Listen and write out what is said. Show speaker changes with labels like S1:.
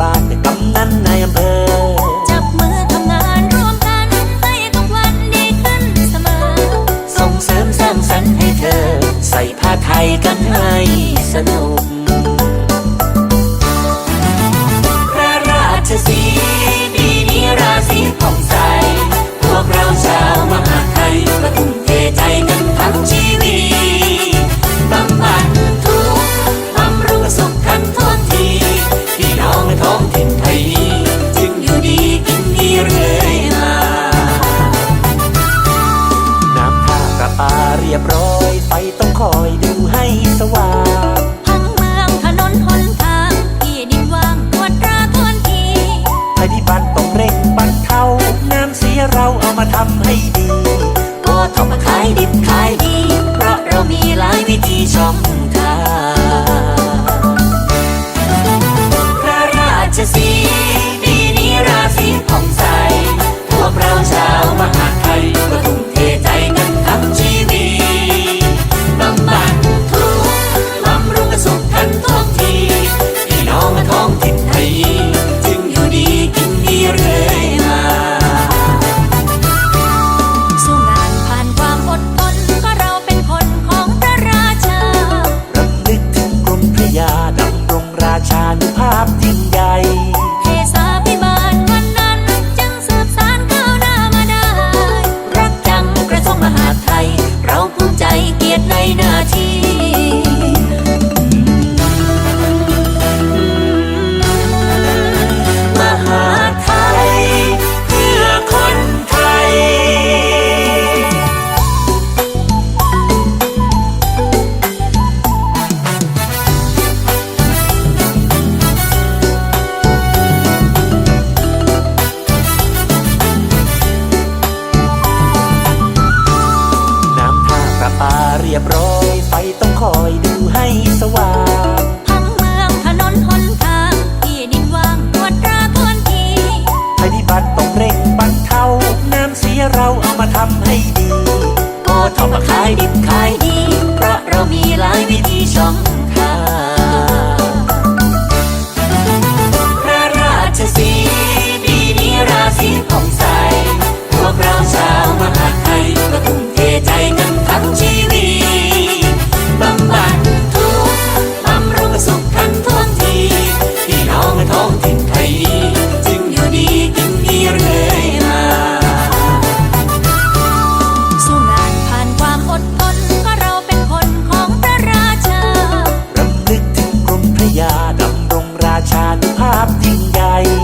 S1: บ้านเนกำนันในอำเภอ จับมือทำงานร่วมกันให้ทุกวันดีขึ้นเสมอ ส่งเสริ
S2: มสร้างสรรค์ให้
S1: เธอ ใส่ผ้าไทยกันให้สนุก ย
S2: บร้อย ไฟต้องคอยดูให้สว่าง
S1: ทั้งเมืองถนนหนทางที่ดินว่างตวจตราทวนที
S2: ภัยพิบัติต้องเร่งบรรเทาน้ำเสียเราเอามาทำให้ดี
S1: พอทำขายดิบขายดี เพราะเรามีหลายวิธีช่านภาพ ยบร้อย ไฟต้องคอยดูให้สว่างทั้งเมืองถนนหนทางที่ดินว่างตรวจราพื้นที่ภัยพิบัติต้องเร่งบรรเทาน้ำเสียเราเอามาทำให้ดีโอทอปขายดิบขายดี เพราะเรา
S2: มีหลายวิธีช่อง ราชานุภาพยิ่งใหญ่